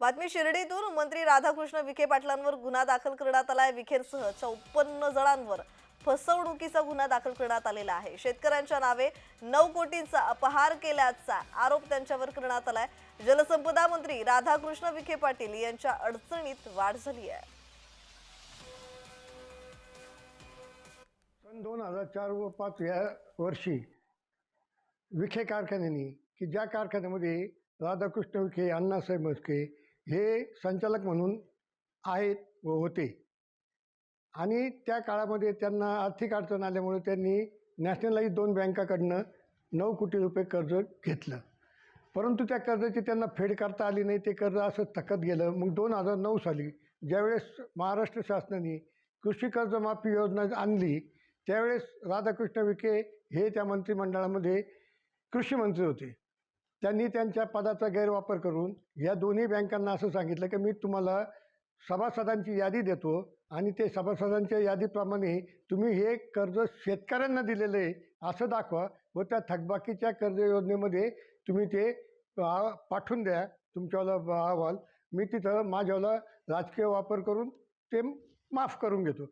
बातमी शिर्डीतून मंत्री राधाकृष्ण विखे पाटलांवर गुन्हा दाखल करण्यात आलाय विखेरसह चौपन्न जणांवर फसवणुकीचा गुन्हा दाखल करण्यात आलेला आहे. शेतकऱ्यांच्या नावे नऊ कोटींचा अपहार केल्याचा आरोप त्यांच्यावर करण्यात आलाय. जलसंपदा मंत्री राधाकृष्ण विखे पाटील यांच्या अडचणीत वाढ झाली आहे. सन दोन हजार चार व पाच या वर्षी विखे कारखान्याने की ज्या कारखान्यामध्ये राधाकृष्ण विखे अण्णासाहेब म्हस्के हे संचालक म्हणून आहेत व होते. आणि त्या काळामध्ये त्यांना आर्थिक अडचण आल्यामुळे त्यांनी नॅशनलाइज दोन बँकाकडनं नऊ कोटी रुपये कर्ज घेतलं. परंतु त्या कर्जाची त्यांना फेड करता आली नाही. ते कर्ज असं थकत गेलं. मग दोन हजार नऊ साली ज्यावेळेस महाराष्ट्र शासनाने कृषी कर्जमाफी योजना आणली त्यावेळेस राधाकृष्ण विखे हे त्या मंत्रिमंडळामध्ये कृषी मंत्री होते. त्यांनी त्यांच्या पदाचा गैरवापर करून या दोन्ही बँकांना असं सांगितलं की मी तुम्हाला सभासदांची यादी देतो आणि ते सभासदांच्या यादीप्रमाणे तुम्ही हे कर्ज शेतकऱ्यांना दिलेलं आहे असं दाखवा व त्या थकबाकीच्या कर्ज योजनेमध्ये तुम्ही ते पाठवून द्या. तुमच्यावाला अहवाल. मी तिथं माझ्यावाला राजकीय वापर करून ते माफ करून घेतो.